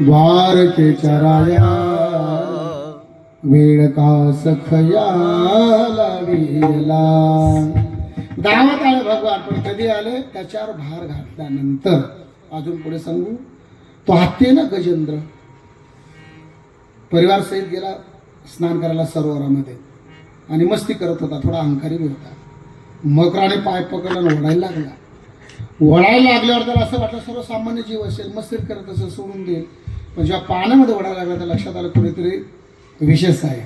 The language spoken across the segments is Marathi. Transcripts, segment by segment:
द्वारकेच्या राया वेळ का सखया गावात आले भगवान पण कधी आले? त्याच्यावर भार घातल्यानंतर. अजून पुढे सांगू? तो हत्ते ना गजेंद्र. परिवार सहित गेला स्नान करायला सरोवरामध्ये. आणि मस्ती करत होता थोडा अहंकारी होता मकराने पाय पकडला ओढायला लागला. वळायला लागल्यावर त्याला असं वाटलं सर्वसामान्य जीव असेल मस्ती करत असेल सोडून देईल पण जेव्हा पाण्यामध्ये ओढायला लागला तर लक्षात आलं कुणीतरी विशेष आहे.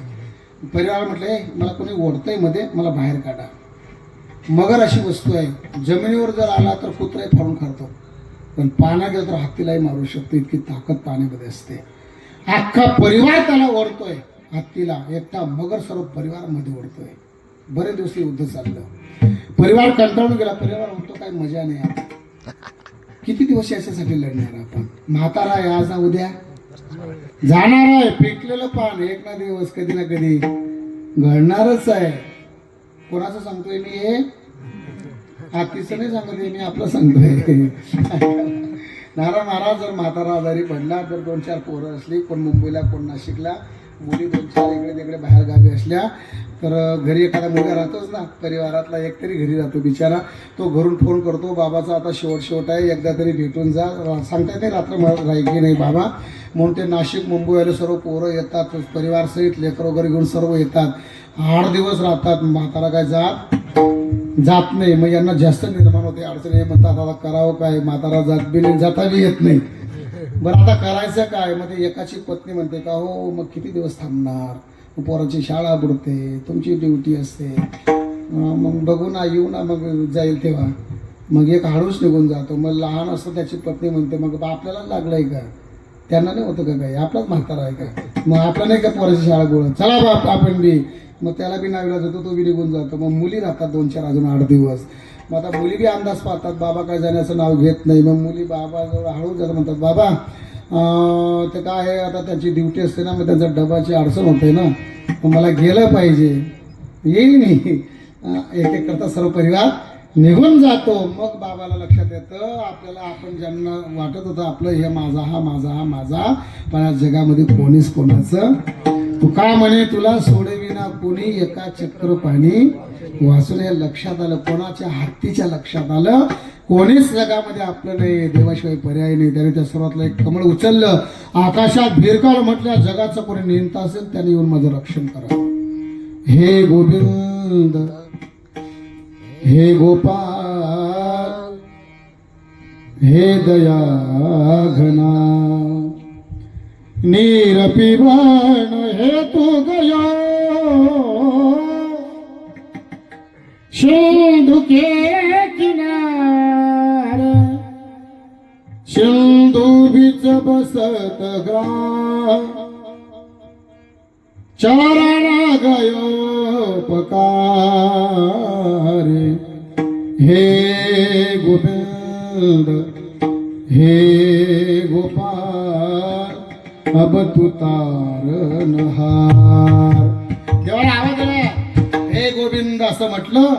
परिवार म्हटलं मला कोणी ओढतंयमध्ये मला बाहेर काढा. मगर अशी वस्तू आहे जमिनीवर जर आला तर कुत्राही फाडून खातो पण पाण्यात गेलं तर हत्तीलाही मारू शकतो इतकी ताकद पाण्यामध्ये असते. अख्खा परिवार त्याला ओढतोय हत्तीला एकटा मगर सर्व परिवारामध्ये ओढतोय. बरेच दिवस युद्ध चाललं. परिवार कंटाळून गेला परिवार म्हणतो काय मजा नाही आता. किती दिवस याच्यासाठी लढणार आपण? म्हातारा आहे आज ना उद्या? जाणार आहे पिकलेलं पान एक ना दिवस कधी ना कधी. घडणारच आहे. कोणाचं सांगतोय मी हे? हातीचं नाही सांगतोय मी आपलं सांगतोय. नारा महाराज जर म्हातारा आजारी पडला तर दोन चार पोरं असली कोण मुंबईला कोण नाशिकला मुली दोन चार इकडे तिकडे बाहेर गावी असल्या तर घरी एखादा मुलगा राहतोच ना. परिवारातला एक तरी घरी राहतो बिचारा. तो घरून फोन करतो बाबाचा आता शेवट शेवट आहे एकदा तरी भेटून जा. सांगता येते नाही रात्र मला राहील की नाही बाबा. म्हणून ते नाशिक मुंबईवाले सर्व पोरं येतात परिवारसहित लेकर वगैरे घेऊन सर्व येतात. आठ दिवस राहतात म्हातारा काय जात जात नाही. मग यांना जास्त निर्माण होते अडचणी. हे म्हणतात आता करावं काय? म्हातारा जात बी नाही जाता बी येत नाही. बरं आता करायचं काय? मग ते एकाची पत्नी म्हणते का हो मग किती दिवस थांबणार? मग पोराची शाळा बुडते तुमची ड्युटी असते. मग बघू ना येऊ ना मग जाईल तेव्हा. मग एक हाडूच निघून जातो. मग लहान असतं त्याची पत्नी म्हणते मग बा आपल्याला लागलंय का? त्यांना नाही होतं का काही? आपलाच म्हातारा आहे का? मग आपला नाही का पोराची शाळा गोळ चला बाप आपण बी. मग त्याला बी नाविला जातो तो बी निघून जातो. मग मुली राहतात दोन चार अजून आठ दिवस. मग आता मुली बी अंदाज पाहतात बाबा काय जाण्याचं नाव घेत नाही. मग मुली बाबाजवळ हळू हळूच जातात म्हणतात बाबा ते काय आहे आता त्याची ड्युटी असते ना मग त्यांचा डबाची अडचण होते ना मग मला गेलं पाहिजे. येईल मी. एक एक करता सर्व परिवार निघून जातो. मग बाबाला लक्षात येतं आपल्याला आपण ज्यांना वाटत होतं आपलं हे माझा हा माझा हा माझा पण आज जगामध्ये कोणीच कोणाचं तू का म्हणे तुला सोडविना कोणी एका चक्र पाणी हो, वाचून लक्षात आलं कोणाच्या हत्तीच्या लक्षात आलं? कोणीच जगामध्ये आपलं नाही देवाशिवाय पर्याय नाही. त्याने त्या सर्वातलं एक कमळ उचललं. आकाशात भिरकाळ म्हटल्या जगाचं कोणी नियंता असेल त्याने येऊन माझं रक्षण करा हे गोविंद हे गोपाल हे दया घना नीर पिबन हे तो गया बीच बसत ग्राम चाराना गयो हे गोविंद हे गोपाल अब तू तारण हार. देवाला आवाज हे गोविंद असं म्हटलं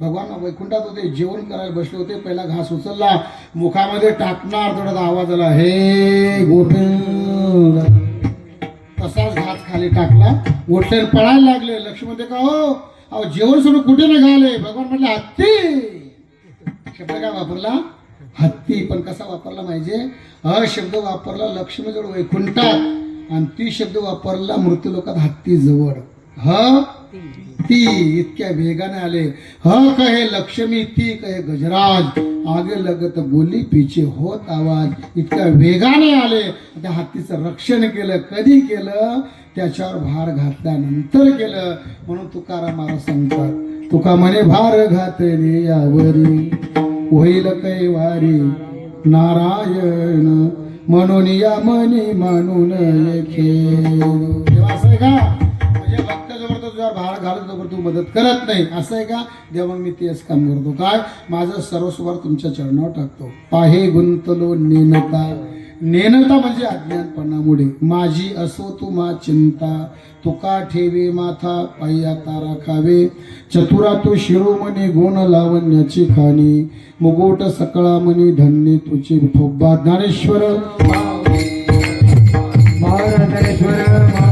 भगवान वैकुंठात होते जेवण करायला बसले होते पहिला घास उचलला मुखामध्ये टाकणार थोडा आवाज आला हे गोठ तसाच घास खाली टाकला उठले पळायला लागले लक्ष्मण ते का हो अहो जेवण सोडून कुठे निघाले भगवान म्हटले हत्ती. शब्द काय वापरला? हत्ती. पण कसा वापरला पाहिजे अ शब्द वापरला लक्ष्मी जवळ वैकुंठात आणि ती शब्द वापरला मृत्यू लोकात हत्ती जवळ ह ती इतक्या वेगाने आले. ह कहे लक्ष्मी ती कहे गजराज. आगे लगत बोली पिछे होत आवाज. इतक्या वेगाने आले. त्या हत्तीचं रक्षण केलं. कधी केलं? त्याच्यावर भार घातल्यानंतर केलं. म्हणून तुकाराम महाराज सांगतात तुका म्हणे भार घातले यावरी. होईल कैवारी नारायण म्हणून या मनी म्हणून येखे. असं का? डोक्यावर भाळ घालत नको तू मदत करत नाही. असं आहे का? देवा मी तेच काम करतो. काय? माझं सर्वस्वर तुमच्या चरणावर टाकतो. पाहे गुंतलो नेनता. नेनता म्हणजे अज्ञानपणामुळे. माझी असो तू मा चिंता. तुका ठेवे माथा पाया तारा खावे. चतुरा तू शिरोमणी गुण लावण्याची खाणी. मुगोट सकळा मनी धन्य तुझी ठोब्बा. ज्ञानेश्वर महाराज ज्ञानेश्वर